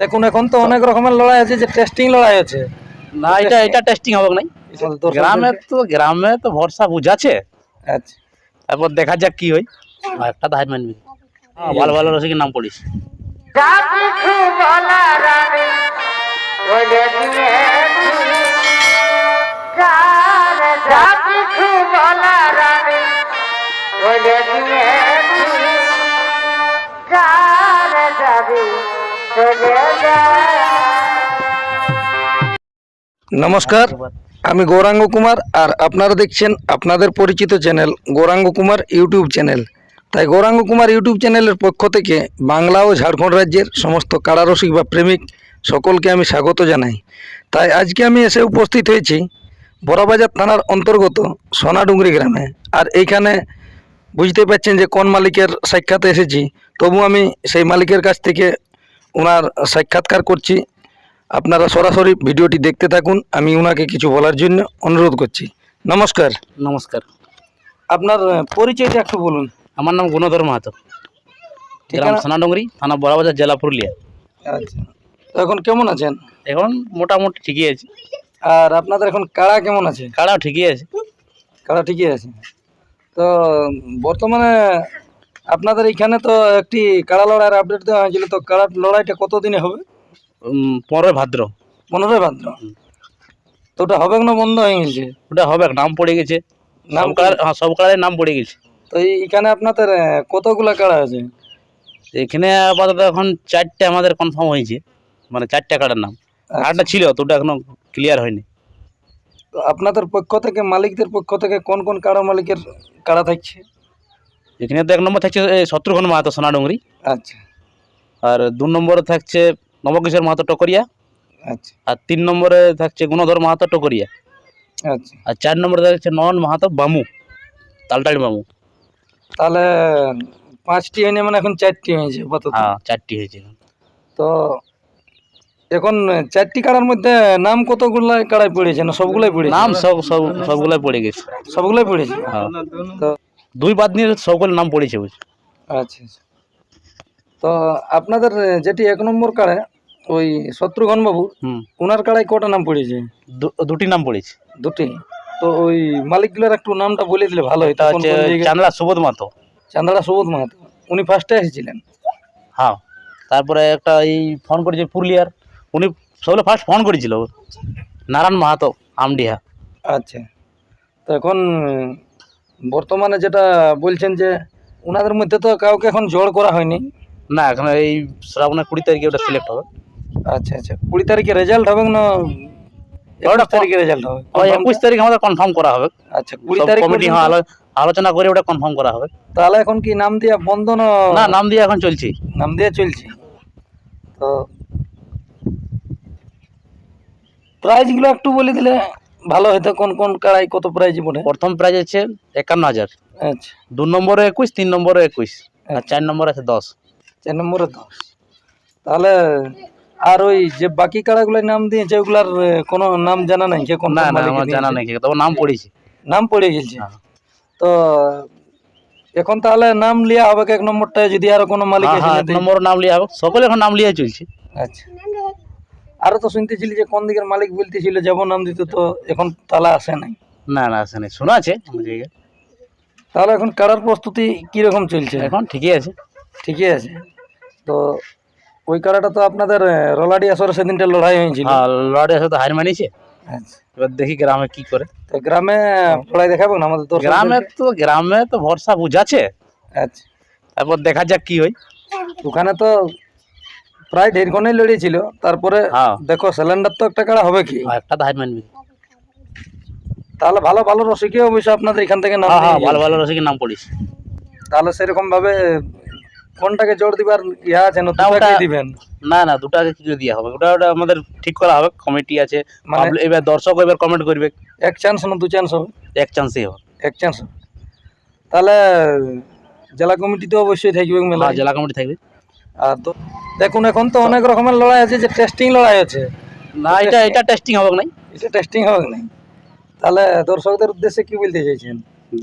দেখুন এখন তো অনেক রকমের লড়াই আছে যে টেস্টিং লড়াই আছে। না এটা এটা টেস্টিং হবে নাই। আমাদের গ্রামে তো গ্রামে তো ভরসা বুঝাচ্ছে। আচ্ছা। তারপর দেখা যাক কি হয়। একটা তো হার মানবি হ্যাঁ, ভালো ভালো রসিকের নাম পড়িস। নমস্কার, আমি গৌরাঙ্গ কুমার আর আপনারা দেখছেন আপনাদের পরিচিত channel Gouranga Kumar YouTube channel. তাই গৌরাঙ্গ কুমার ইউটিউব চ্যানেলের পক্ষ থেকে বাংলা ও ঝাড়খণ্ড রাজ্যের সমস্ত কারারসিক বা প্রেমিক সকলকে আমি স্বাগত জানাই। তাই আজকে আমি এসে উপস্থিত হয়েছি বড়বাজার থানার অন্তর্গত সোনাডুঙ্গরি গ্রামে। আর এইখানে বুঝতে পারছেন যে কোন মালিকের সাক্ষাতে এসেছি, তবু আমি সেই মালিকের কাছ থেকে ওনার সাক্ষাৎকার করছি। আপনারা সরাসরি ভিডিওটি দেখতে থাকুন। আমি ওনাকে কিছু বলার জন্য অনুরোধ করছি। নমস্কার। নমস্কার। আপনার পরিচয়টা একটু বলুন। আমার নাম গুণধর মাহাতো। গ্রাম সোনাডুঙ্গরি থানা বড়াবাজার জেলা পুরুলিয়া। আচ্ছা। এখন কেমন আছেন? এখন মোটামুটি ঠিকই আছে। আর আপনাদের এখন কাড়া কেমন আছে? কাড়া ঠিকই আছে। কাড়া ঠিকই আছে। তো বর্তমানে আপনাদের এখানে তো একটি কাড়া লড়াইয়ের আপডেট দেওয়া হয়েছিল তো কাড়া লড়াইটা কতদিনে হবে? উম, পনেরোই ভাদ্র। পনেরোই ভাদ্র। তো ওটা হবে না বন্ধ হয়ে গেছে? ওটা হবে নাম পড়ে গেছে। নাম কালার হ্যাঁ সব কালারের নাম পড়ে গেছে। তো এখানে আপনাদের কতগুলো কাড়া আছে? এখানে আপাতত এখন চারটে আমাদের কনফার্ম হয়েছে। মানে চারটে কার্ডের নাম। আচ্ছা। ছিল তো ওটা এখনও ক্লিয়ার হয়নি। তো আপনাদের পক্ষ থেকে মালিকদের পক্ষ থেকে কোন কোন কাড়া মালিকের কাড়া থাকছে? এখানে তো এক নম্বর থাকছে শত্রুঘ্ন মাহাতো সোনাডুঙ্গরি আচ্ছা। আর দু নম্বরে থাকছে নবকিশোর মাহাতো টকরিয়া। আচ্ছা। আর তিন নম্বরে থাকছে গুণধর মাহাতো টকরিয়া। আচ্ছা। আর চার নম্বরে থাকছে নয়ন মাহাতো বামু তালটাড়ি বামু। তাহলে পাঁচটি হয়নি মানে এখন চারটি হয়েছে হ্যাঁ চারটি হয়েছে। তো এখন চারটি কাড়ার মধ্যে নাম কতগুলো কাড়াই পড়েছে? না সবগুলাই পড়েছে? নাম সব সব সবগুলাই পড়ে গেছে। সবগুলাই পড়েছে? হ্যাঁ। তো দুই বাদ নিয়ে সবগুলো নাম পড়েছে আচ্ছা আচ্ছা। তো আপনাদের যেটি এক নম্বর কাড়ে ওই শত্রুঘ্ন বাবু ওনার কাড়াই কটা নাম পড়েছে? দুটি নাম পড়েছে। দুটি। তো ওই মালিকগুলোর একটু নামটা বলে দিলে ভালো হচ্ছে চান্দলা সুবোধ মাহাতো। চান্দাড়া সুবোধ মাহাতো। উনি ফার্স্টে এসেছিলেন। হ্যাঁ। তারপরে একটা এই ফোন করেছে পুরুলিয়ার। উনি সবগুলো ফার্স্ট ফোন করেছিল। নারায়ণ মাহাতো আমডিহা। আচ্ছা। তো এখন বর্তমানে যেটা বলছেন যে ওনাদের মধ্যে তো কাউকে এখন জোর করা হয়নি। না এখন এই শ্রাবণের কুড়ি তারিখে ওটা সিলেক্ট হবে। আচ্ছা আচ্ছা। কুড়ি তারিখে রেজাল্ট হবে না একুশ তারিখে রেজাল্ট হবে? একুশ তারিখ আমাদের কনফার্ম করা হবে। আচ্ছা কুড়ি তারিখ কমিটি আলোচনা করে ওটা কনফার্ম করা হবে। তাহলে এখন কি নাম দিয়া বন্ধ না না নাম দিয়ে এখন চলছে। নাম দিয়ে চলছে। তো প্রাইজগুলো একটু বলে দিলে। ভালো হতো কোন কোন কাড়াই কত প্রাইজ পড়ে প্রথম প্রাইজ আছে একান্ন হাজার। আচ্ছা। দু নম্বরে একুশ তিন নম্বরে একুশ আর চার নম্বরে আছে দশ। চার নম্বরে দশ। তাহলে আর ওই যে বাকি কাড়াগুলোর নাম দিয়েছে ওগুলার কোনো নাম জানা নাই? কে কোন না না আমার জানা? নেই তবে নাম পড়েছে। নাম পড়ে গেছে? হ্যাঁ। তো এখন তাহলে নাম লিয়া হবে এক নম্বরটা যদি আর কোনো মালিক হ্যাঁ হ্যাঁ এক নম্বর নাম লিয়া হবে সকলে এখন নাম লিয়ে চলছে। আচ্ছা। আরও তো শুনতেছিলি যে কোন দিকের মালিক বলতেছিল যাব নাম দিতে তো এখন তালা আসে নাই। না না আসে নাই। শোনা আছে তাহলে এখন কাড়ার প্রস্তুতি কীরকম চলছে? এখন ঠিকই আছে। ঠিকই আছে। তো ওই কারাটা তো আপনাদের রলাডি আসরে সেদিনটা লড়াই হয়েছিল। হ্যাঁ লড়াই তো হার মানিয়েছে। আচ্ছা। এবার দেখি গ্রামে কি করে। তো গ্রামে লড়াই দেখাবো না আমাদের তো গ্রামে তো গ্রামে তো ভরসা বুঝাচ্ছে আচ্ছা। তারপর দেখা যাক কি হয়। ওখানে তো প্রায় ঢের ক্ষণই লড়িয়েছিল তারপরে হ্যাঁ। দেখো সিলিন্ডার তো একটা কাড়া হবে কি? একটা হার মানবি তাহলে ভালো ভালো রসিকে অবশ্যই আপনাদের এখান থেকে নাম হ্যাঁ হ্যাঁ ভালো ভালো রসিকের নাম পড়িস। তাহলে সেরকম ভাবে কোনটাকে জোর দিবার ইয়া আছে না দুটাকে দিবেন? না না দুটাকে কি করে দেওয়া হবে? ওটা ওটা আমাদের ঠিক করা হবে কমিটি আছে। মানে- এবার দর্শক এবার কমেন্ট করবে। এক চান্স না দু চান্স হবে? এক চান্সই হবে। এক চান্স তাহলে জেলা কমিটি তো অবশ্যই থাকবে মেলা জেলা কমিটি থাকবে। আর তো দেখুন এখন তো অনেক রকমের লড়াই আছে যে টেস্টিং লড়াই আছে। না এটা এটা টেস্টিং হবে নাই। এটা টেস্টিং হবে না তাহলে দর্শকদের উদ্দেশ্যে কি বলতে চাইছেন?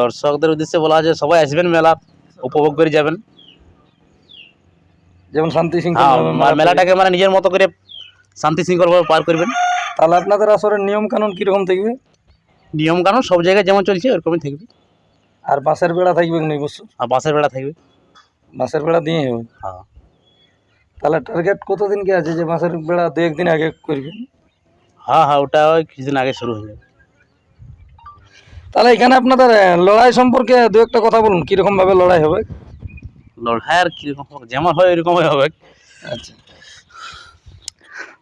দর্শকদের উদ্দেশ্যে বলা আছে সবাই আসবেন মেলা উপভোগ করে যাবেন। যেমন শান্তি শৃঙ্খলা হ্যাঁ মেলাটাকে মানে নিজের মতো করে শান্তি শৃঙ্খলভাবে পার করবেন। তাহলে আপনাদের আসরের নিয়ম কানুন কীরকম থাকবে? নিয়ম কানুন সব জায়গায় যেমন চলছে ওরকমই থাকবে। আর বাঁশের বেড়া থাকবে না বছর? আর বাসের বেড়া থাকবে। বাঁশের বেড়া দিয়ে হবে। হ্যাঁ। তাহলে টার্গেট কতদিন কি আছে যে বাঁশের বেড়া দু একদিন আগে করবেন হ্যাঁ হ্যাঁ ওটা ওই কিছুদিন আগে শুরু হয়ে যাবে। তাহলে এখানে আপনাদের লড়াই সম্পর্কে দু একটা কথা বলুন কীরকমভাবে লড়াই হবে? লড়াই আর কীরকম যেমন হয় ওইরকমই হবে। আচ্ছা।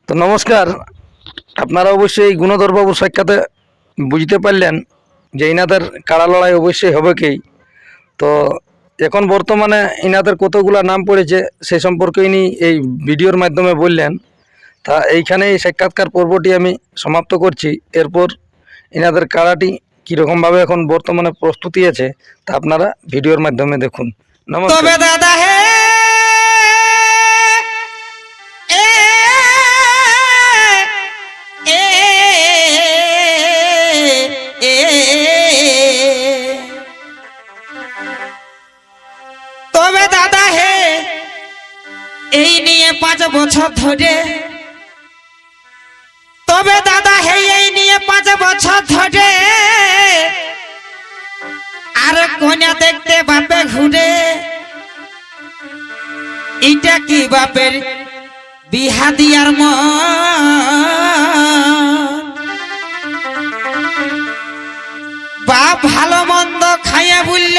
তো নমস্কার। আপনারা অবশ্যই গুণধর বাবুর সাক্ষাতে বুঝতে পারলেন যে ইনাদের কাড়া লড়াই অবশ্যই হবে কি। তো এখন বর্তমানে ইনাদের কতগুলা নাম পড়েছে সে সম্পর্কে ইনি এই ভিডিওর মাধ্যমে বললেন। তা এইখানে এই সাক্ষাৎকার পর্বটি আমি সমাপ্ত করছি। এরপর ইনাদের কারাটি কীরকমভাবে এখন বর্তমানে প্রস্তুতি আছে তা আপনারা ভিডিওর মাধ্যমে দেখুন। নমস্কার। এই নিয়ে পাঁচ বছর ধরে। তবে দাদা হে এই নিয়ে পাঁচ বছর ধরে। আর কন্যা দেখতে বাপে ঘুরে। এটা কি বাপের বিহা দিয়ার ম বাপ ভালো মন্দ খাইয়া বলল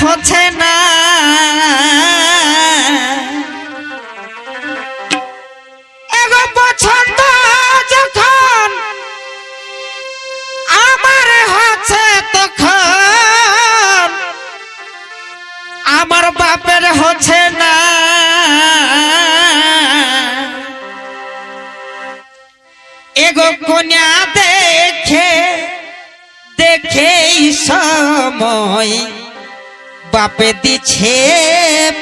হচ্ছে না। এগো পছন্দ যখন আমার হচ্ছে তখন আমার বাপের হচ্ছে না। এগো কন্যা দেখে দেখে সময় বাপে দিছে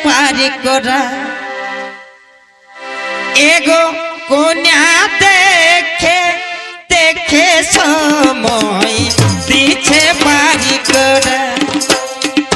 পারি করা। এগো কোনা দেখে দেখে সময় দিছে পারি করা।